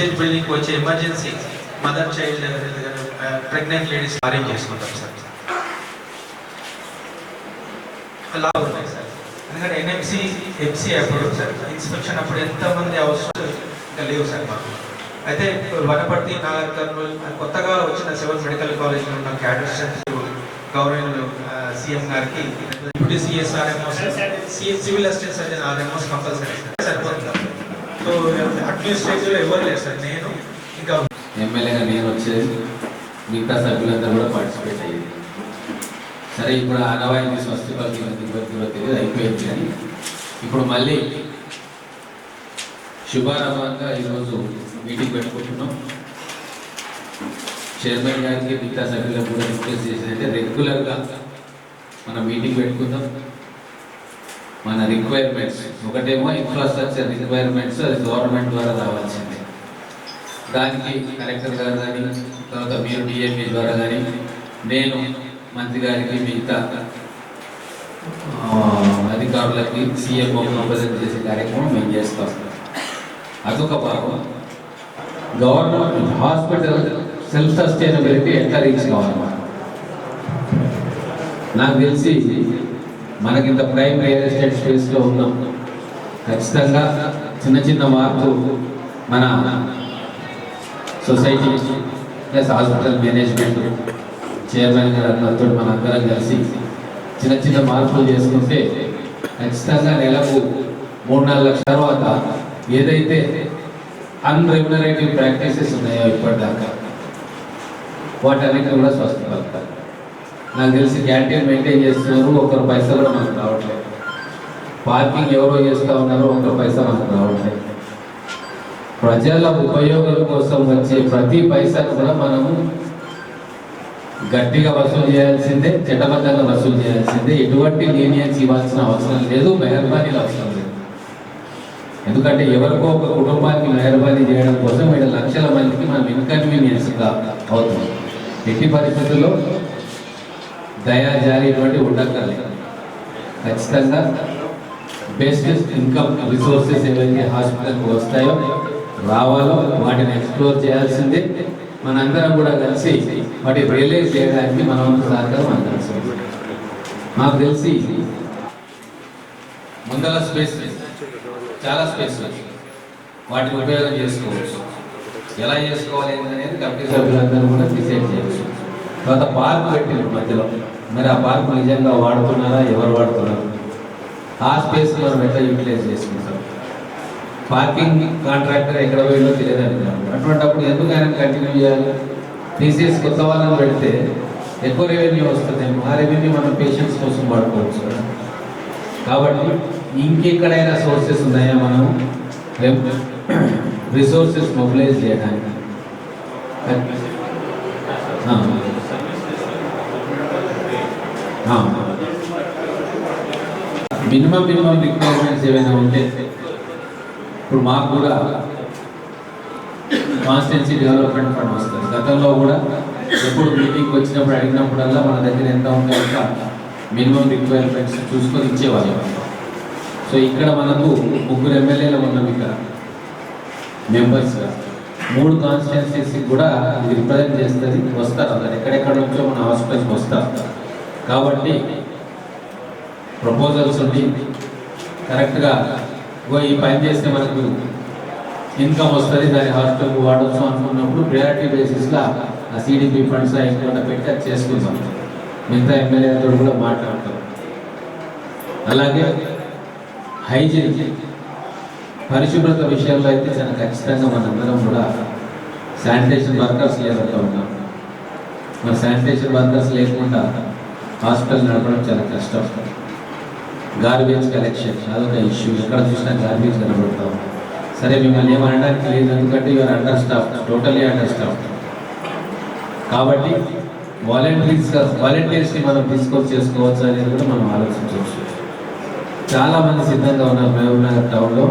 Precise building వచ్చే emergency mother child pregnant ladies arrange చేసుకుంటాం sir. అలా ఉన్నాయి సార్. ఎందుకంటే ఎన్ఎంసి ఎఫ్సి అప్పుడు సార్ ఇన్స్పెక్షన్ అప్పుడు ఎంతమంది అవసరం ఇంకా లేవు సార్ మాకు. అయితే వనపర్తి నాగర్ కర్నూలు కొత్తగా వచ్చిన సెవెన్ మెడికల్ కాలేజ్లో ఉన్న క్యాడర్స్ గవర్నమెంట్ సీఎం గారికి deputy CSRMO civil assistant surgeon RMOs compulsory సరిపోతుంది? సో అడ్మినిస్ట్రేటివ్లో ఎవరు లేదు సార్ నేను ఇంకా ఎమ్మెల్యేగా నేను వచ్చేది మిగతా సభ్యులందరూ కూడా పార్టిసిపేట్ అయ్యేది సరే ఇప్పుడు ఆనవాయితీ స్వస్తి పరిస్థితి దిగుబడి తెలియదు అయిపోయింది కానీ ఇప్పుడు మళ్ళీ శుభారంభంగా ఈరోజు మీటింగ్ పెట్టుకుంటున్నాం. చైర్మన్ గారికి మిగతా సభ్యులకు కూడా రిక్వెస్ట్ చేసినట్టే రెగ్యులర్గా మనం మీటింగ్ పెట్టుకుందాం. మన రిక్వైర్మెంట్స్ ఒకటేమో ఇన్ఫ్రాస్ట్రక్చర్ రిక్వైర్మెంట్స్ అది గవర్నమెంట్ ద్వారా రావాల్సింది. దానికి కలెక్టర్ గారు కానీ తర్వాత మీరు డిఎంఈ ద్వారా కానీ నేను మంత్రి గారికి మిగతా అధికారులకి సీఎంఓ ప్రజెంట్ చేసే కార్యక్రమం మేము చేస్తాం. అదొక భాగం. గవర్నమెంట్ హాస్పిటల్ సెల్ఫ్ సస్టైనబిలిటీ ఎట్లా రీచ్ కావాలి నాకు తెలిసి మనకి ఇంత ప్రైమ్ రియల్ ఎస్టేట్ స్పేస్లో ఉన్నాం. ఖచ్చితంగా చిన్న చిన్న మార్పు మన society plus hospital management chairman గారు అందరితో మన అందరం కలిసి చిన్న చిన్న మార్పులు చేసుకుంటే ఖచ్చితంగా నెలకు మూడు నాలుగు లక్షల తర్వాత ఏదైతే అన్రెగ్యులరేటివ్ ప్రాక్టీసెస్ ఉన్నాయో ఇప్పటిదాకా వాటన్నిటిని కూడా స్వస్థపడతారు నాకు తెలిసి క్యాంటీన్ మెయింటైన్ చేస్తున్నారు ఒకరు పైసలు మనకు రావట్లేదు. పార్కింగ్ ఎవరో చేస్తూ ఉన్నారో ఒకరు పైసా మనకు రావట్లేదు. ప్రజల ఉపయోగం కోసం వచ్చే ప్రతి పైసను కూడా మనము గట్టిగా వసూలు చేయాల్సిందే చట్టబద్ధంగా వసూలు చేయాల్సిందే. ఎటువంటి లీనియన్స్ ఇవ్వాల్సిన అవసరం లేదు మెహర్బానీలు అవసరం లేదు. ఎందుకంటే ఎవరికో ఒక కుటుంబానికి మెహర్బానీ చేయడం కోసం వీళ్ళ లక్షల మందికి మనం ఇన్కన్వీనియన్స్గా అవుతుంది ఎట్టి పరిస్థితుల్లో దయా జారీ ఇటువంటి ఉండక్కర్లేదు ఖచ్చితంగా బెస్ట్ ఇన్కమ్ రిసోర్సెస్ ఏవైతే హాస్పిటల్కి వస్తాయో రావాలో వాటిని ఎక్స్ప్లోర్ చేయాల్సిందే. మనందరం కూడా కలిసి వాటి రియలైజ్ చేయడానికి మనం సహకారం అందాల్సింది మాకు తెలిసి ముందల స్పేస్ చాలా స్పేస్ వాటిని ఉపయోగం చేసుకోవచ్చు. ఎలా చేసుకోవాలి అనేది కమిటీ సభ్యులందరూ కూడా డిసైడ్ చేయవచ్చు. తర్వాత పార్క్ పెట్టింది మధ్యలో. మరి ఆ పార్క్ నిజంగా వాడుతున్నారా? ఎవరు వాడుతున్నారు? ఆ స్పేస్ మనం ఎట్లా యూటిలైజ్ చేసుకుంటాం? పార్కింగ్ కాంట్రాక్టర్ ఎక్కడ పోయిందో తెలియదండి అటువంటిప్పుడు ఎందుకు ఆయన కంటిన్యూ చేయాలి? టీసీఎస్ కొత్త వాళ్ళని పెడితే ఎక్కువ రెవెన్యూ వస్తుంది ఆ రెవెన్యూ మనం పేషెంట్స్ కోసం వాడుకోవచ్చు కాబట్టి ఇంకెక్కడైనా సోర్సెస్ ఉన్నాయా మనం? రిసోర్సెస్ మొబిలైజ్ చేయడానికి. మినిమం మినిమం రిక్వైర్మెంట్స్ ఏమైనా ఉంటే ఇప్పుడు మాకు కూడా కాన్స్టెన్సీ డెవలప్మెంట్ ఫండ్ వస్తుంది. గతంలో కూడా ఎప్పుడు మీటింగ్కి వచ్చినప్పుడు అడిగినప్పుడల్లా మన దగ్గర ఎంత ఉంటే అంత మినిమం రిక్వైర్మెంట్స్ చూసుకొని ఇచ్చేవాళ్ళం. సో ఇక్కడ మనకు ముగ్గురు ఎమ్మెల్యేలు ఉన్నాం ఇక్కడ. మెంబర్స్ మూడు కాన్స్టిట్యున్సీస్కి కూడా ఇది రిప్రజెంట్ చేస్తుంది. వస్తారు అందరు. ఎక్కడెక్కడ నుంచో మన హాస్పిటల్కి వస్తారు. ప్రపోజల్స్ ఉండి కరెక్ట్గా ఇగో ఈ పని చేస్తే మనకు ఇన్కమ్ వస్తుంది దాని హాస్టల్ వాడవచ్చు అనుకున్నప్పుడు ప్రయారిటీ బేసిస్లో ఆ సిడిపి ఫండ్స్ ఇంకోటి పెట్టి అది చేసుకుందాం. మిగతా ఎమ్మెల్యేలతో కూడా మాట్లాడతాం. అలాగే హైజీన్ పరిశుభ్రత విషయంలో అయితే చాలా ఖచ్చితంగా మనందరం కూడా శానిటేషన్ వర్కర్స్ లేదంటూ ఉన్నాం. మన శానిటేషన్ వర్కర్స్ లేకుండా హాస్పిటల్ నడపడం చాలా కష్టం. గార్బేజ్ కలెక్షన్ అదొక ఇష్యూ ఎక్కడ చూసినా గార్బేజ్ కనబడతాం సరే మిమ్మల్ని ఏమనడానికి లేదు ఎందుకంటే you are under staff totally under staff కాబట్టి వాలంటీర్స్ వాలంటీర్స్ని మనం తీసుకొని చేసుకోవచ్చు అనేది కూడా మనం ఆలోచించవచ్చు. చాలా మంది సిద్ధంగా ఉన్నారు మహబూబ్నగర్ టౌన్లో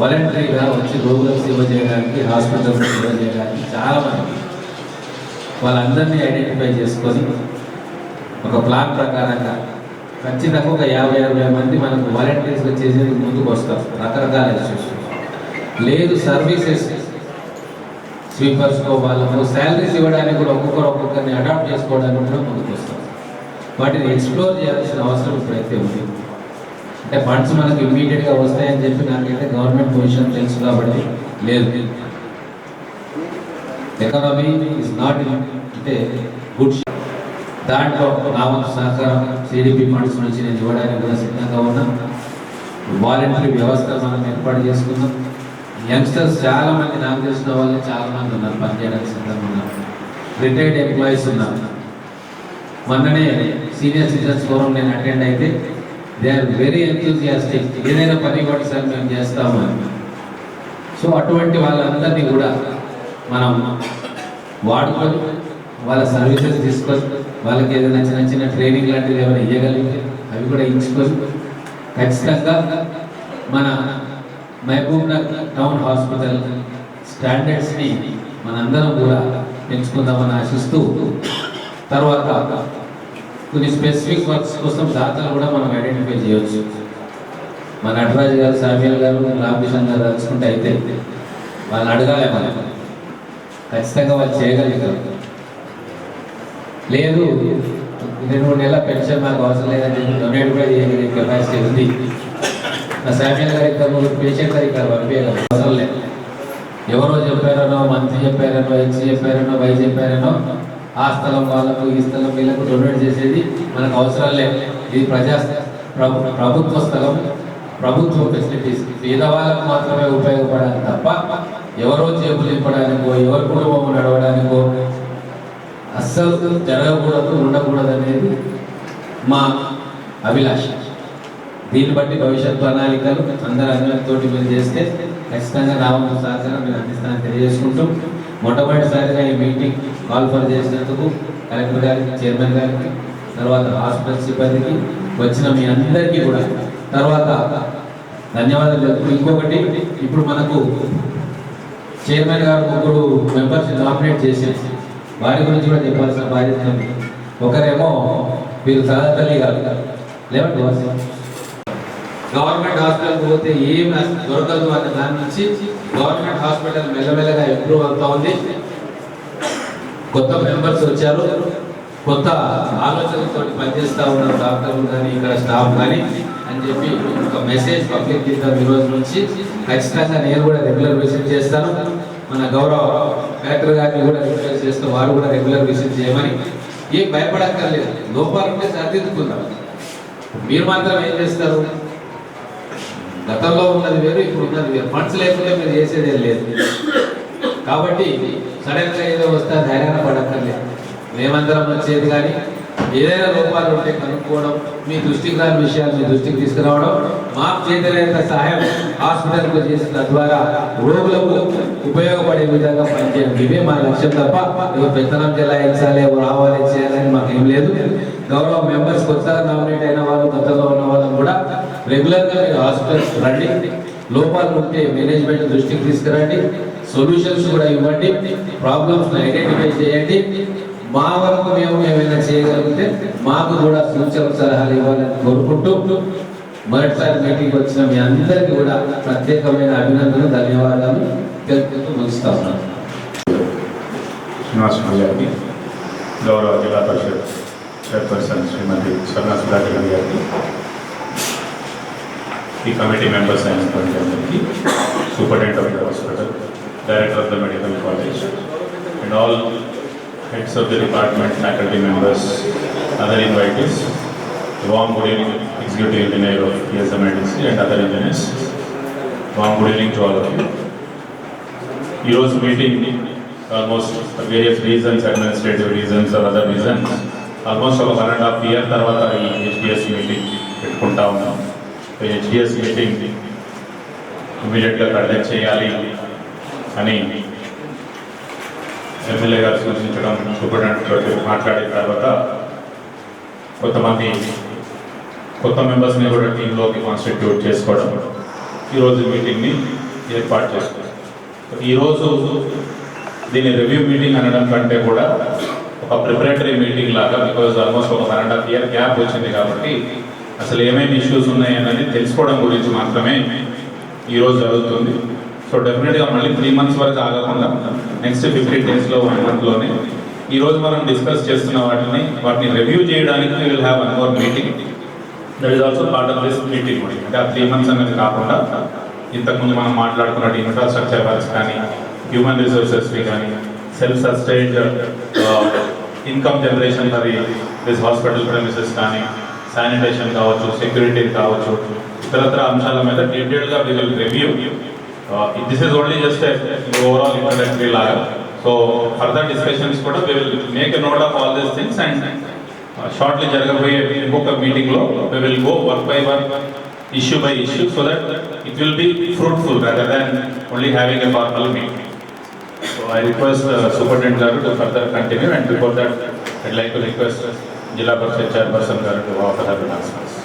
వాలంటరీగా వచ్చి రోగులకు సేవ చేయడానికి హాస్పిటల్స్ సేవ చేయడానికి చాలా మంది వాళ్ళందరినీ ఐడెంటిఫై చేసుకొని ఒక ప్లాన్ ప్రకారంగా ఖచ్చితంగా ఒక యాభై అరవై మంది మనకు వాలంటీర్స్గా చేసేది ముందుకు వస్తారు. రకరకాల ఇష్యూస్ లేదు సర్వీసెస్ స్వీపర్స్కో వాళ్ళకు శాలరీస్ ఇవ్వడానికి కూడా ఒక్కొక్కరు ఒక్కొక్కరిని అడాప్ట్ చేసుకోవడానికి కూడా ముందుకు వస్తాం వాటిని ఎక్స్ప్లోర్ చేయాల్సిన అవసరం ఇప్పుడైతే ఉంది. అంటే ఫండ్స్ మనకు ఇమ్మీడియట్గా వస్తాయని చెప్పి నాకైతే గవర్నమెంట్ పొజిషన్ తెలుసు కాబట్టి లేదు. ఎకనామీ ఇస్ నాట్ అంటే గుడ్ దాంట్లో నా వంతు సహకారం సిడిపి ఫండ్స్ నుంచి నేను ఇవ్వడానికి కూడా సిద్ధంగా ఉన్నా. వాలంటరీ వ్యవస్థ మనం ఏర్పాటు చేసుకుందాం. యంగ్స్టర్స్ చాలా మంది నాకు తెలిసిన వాళ్ళే చాలా మంది ఉన్నారు పనిచేయడానికి సిద్ధంగా ఉన్నారు. రిటైర్డ్ ఎంప్లాయీస్ ఉన్నారు. మొన్ననే సీనియర్ సిటిజన్స్ ఫోరం నేను అటెండ్ అయితే దే ఆర్ వెరీ ఎంతూజియాస్టిక్ ఏదైనా పని కూడా సార్ మేము చేస్తాము అని. సో అటువంటి వాళ్ళందరినీ కూడా మనం వాడుకొని వాళ్ళ సర్వీసెస్ తీసుకొని వాళ్ళకి ఏదైనా చిన్న చిన్న ట్రైనింగ్ లాంటివి ఏమైనా ఇవ్వగలిగితే అవి కూడా ఇచ్చుకొని ఖచ్చితంగా మన మహబూబ్ నగర్ టౌన్ హాస్పిటల్ స్టాండర్డ్స్ని మనందరం కూడా పెంచుకుందామని ఆశిస్తూ తర్వాత కొన్ని స్పెసిఫిక్ వర్క్స్ కోసం దాతలు కూడా మనం ఐడెంటిఫై చేయవచ్చు మన నటరాజు గారు సామ్యాల్ గారు రామకృష్ణ గారు తలుచుకుంటే అయితే వాళ్ళని అడగాలి మనం. ఖచ్చితంగా వాళ్ళు చేయగలుగుతారు. లేదు. నేను మూడు నెలల పెన్షన్ మాకు అవసరం లేదని చెప్పి డొనేట్ కూడా చేయగలిగే కెపాసిటీ ఉంది. నా సామ్యాల గారి ఇక్కడ మూడు పేషెంట్ గారు ఇక్కడ పంపించగలరు అవసరం లేదు. ఎవరో చెప్పారనో మంత్రి చెప్పారనో ఎక్స్ చెప్పారనో వై చెప్పారనో ఆ స్థలం వాళ్ళకు ఈ స్థలం వీళ్ళకు డొనేట్ చేసేది మనకు అవసరం లేదు. ఇది ప్రజా ప్రభు ప్రభుత్వ స్థలం. ప్రభుత్వ ఫెసిలిటీస్. పేదవాళ్ళకు మాత్రమే ఉపయోగపడాలి తప్ప ఎవరో చేపలు ఇవ్వడానికో ఎవరి కుటుంబం నడవడానికో అస్సలు జరగకూడదు ఉండకూడదు అనేది మా అభిలాష. దీన్ని బట్టి భవిష్యత్ ప్రణాళికలు అందరి అందరితోటి మీరు చేస్తే ఖచ్చితంగా నా సహకారం మీరు అందిస్తానని తెలియజేసుకుంటూ మొట్టమొదటిసారిగా ఈ మీటింగ్ కాల్ఫర్ చేసినందుకు కలెక్టర్ గారికి చైర్మన్ గారికి తర్వాత హాస్పిటల్ సిబ్బందికి వచ్చిన మీ అందరికీ కూడా తర్వాత ధన్యవాదాలు చెప్తూ ఇంకొకటి ఇప్పుడు మనకు చైర్మన్ గారు ముగ్గురు మెంబర్స్ నామినేట్ చేసేసి వారి గురించి కూడా చెప్పాల్సిన బాధ్యత ఉంది. ఒకరేమో వీరు సదాతల్లి కాదు. లేవండి గవర్నమెంట్ హాస్పిటల్ పోతే ఏం దొరకదు అనే దాని నుంచి గవర్నమెంట్ హాస్పిటల్ మెల్లమెల్లగా ఇంప్రూవ్ అవుతా ఉంది. కొత్త మెంబర్స్ వచ్చారు. కొత్త ఆలోచనలతో పనిచేస్తూ ఉన్నారు డాక్టర్లు కానీ ఇక్కడ స్టాఫ్ కానీ అని చెప్పి ఒక మెసేజ్ పబ్లిక్ ఇద్దాం ఈ రోజు నుంచి ఖచ్చితంగా నేను కూడా రెగ్యులర్ విజిట్ చేస్తాను. మన గౌరవ కలెక్టర్ గారిని కూడా రిక్వెస్ట్ చేస్తూ వారు కూడా రెగ్యులర్ విజిట్ చేయమని ఏం భయపడక్కర్లేదు. లోపాలు ఉంటే సరిదిద్దుకుందాం. మీరు మాత్రం ఏం చేస్తారు? గతంలో ఉన్నది వేరు ఇప్పుడు ఉన్నది వేరు. ఫండ్స్ లేకుండా మీరు చేసేది లేదు. కాబట్టి సడన్గా ఏదో వస్తే ధైర్యాన్ని పడక్కర్లేదు. మేమందరం వచ్చేది కానీ ఏదైనా లోపాలు ఉంటే కనుక్కోవడం మీ దృష్టికి రాని విషయాలు మీ దృష్టికి తీసుకురావడం మాకు చేతనైనంత సహాయం హాస్పిటల్కు చేసిన తద్వారా రోగులకు ఉపయోగపడే విధంగా పనిచేయడం. ఇవే మన లక్ష్యం తప్ప ఇక పెత్తనం చెల్లాయించాలి రావాలి చేయాలని మాకు ఏం లేదు. గౌరవ మెంబర్స్ కొత్తగా నామినేట్ అయిన వాళ్ళు కొత్తగా ఉన్న వాళ్ళని కూడా రెగ్యులర్గా మీరు హాస్పిటల్స్ రండి. లోపాలు ఉంటే మేనేజ్మెంట్ దృష్టికి తీసుకురండి. సొల్యూషన్స్ కూడా ఇవ్వండి. ప్రాబ్లమ్స్ ఐడెంటిఫై చేయండి. మా వరకు మేము ఏమైనా చేయగలిగితే మాకు కూడా సూచన సలహాలు ఇవ్వాలని కోరుకుంటూ మొదటిసారి మీటింగ్ వచ్చిన మీ అందరికీ కూడా ప్రత్యేకమైన అభినందనలు ధన్యవాదాలు తెలుపుతూ ముగిస్తా ఉన్నాను. శ్రీనివాస్ గారికి గౌరవ జిల్లా పరిషత్ చైర్పర్సన్ శ్రీమతి స్వర్ణ సుధాకర్ గారికి ఈ కమిటీ మెంబర్స్ అయినటువంటి అందరికీ superintendent of the hospital director of the medical college and all heads of the department faculty members other invitees warm good evening executive engineer of PSMIDC and other engineers warm good evening to all of you ఈరోజు meeting almost various reasons administrative reasons or other reasons almost ఒక one and half year తర్వాత ఈ HDS meeting పెట్టుకుంటా ఉన్నాం. ఈ HDS meeting ఇమీడియట్గా conduct చేయాలి అని ఎమ్మెల్యే గారు సూచించడం సూపరింటెండెంట్ గారు మాట్లాడిన తర్వాత కొంతమంది కొత్త మెంబర్స్ని కూడా టీంలోకి కాన్స్టిట్యూట్ చేసుకోవడం ఈరోజు మీటింగ్ని ఏర్పాటు చేసుకోవడం ఈరోజు దీన్ని రివ్యూ మీటింగ్ అనడం కంటే కూడా ఒక ప్రిపరేటరీ మీటింగ్ లాగా బికాజ్ ఆల్మోస్ట్ ఒక one and half year gap వచ్చింది కాబట్టి అసలు ఏమేమి ఇష్యూస్ ఉన్నాయి అన్నది తెలుసుకోవడం గురించి మాత్రమే ఈరోజు జరుగుతుంది. సో డెఫినెట్గా మళ్ళీ త్రీ మంత్స్ వరకు ఆగకుండా నెక్స్ట్ ఫిఫ్టీన్ డేస్లో వన్ మంత్లోనే ఈ రోజు మనం డిస్కస్ చేస్తున్న వాటిని వాటిని రివ్యూ చేయడానికి will have an hour meeting that is also part of this meeting అంటే ఆ త్రీ మంత్స్ అనేది కాకుండా ఇంతకుముందు మనం మాట్లాడుకున్నట్టు ఇన్ఫ్రాస్ట్రక్చర్ వర్క్స్ కానీ హ్యూమన్ రిసోర్సెస్వి కానీ సెల్ఫ్ సస్టైన్డ్ ఇన్కమ్ జనరేషన్ మరి దిస్ హాస్పిటల్ ప్రెమిసెస్ కానీ శానిటేషన్ కావచ్చు సెక్యూరిటీ కావచ్చు ఇతరత్ర అంశాల మీద డీటెయిల్గా we will review this is only just overall introductory లాగా సో ఫర్దర్ డిస్కషన్స్ కూడా we will make a note of all these things and shortly జరగబోయే ఇంకొక మీటింగ్లో we will go work by work issue by issue so that it will be fruitful rather than only having a formal meeting so I request superintendent గారు to further continue and before that I'd like to request zilla parishad chairperson గారు to offer her announcements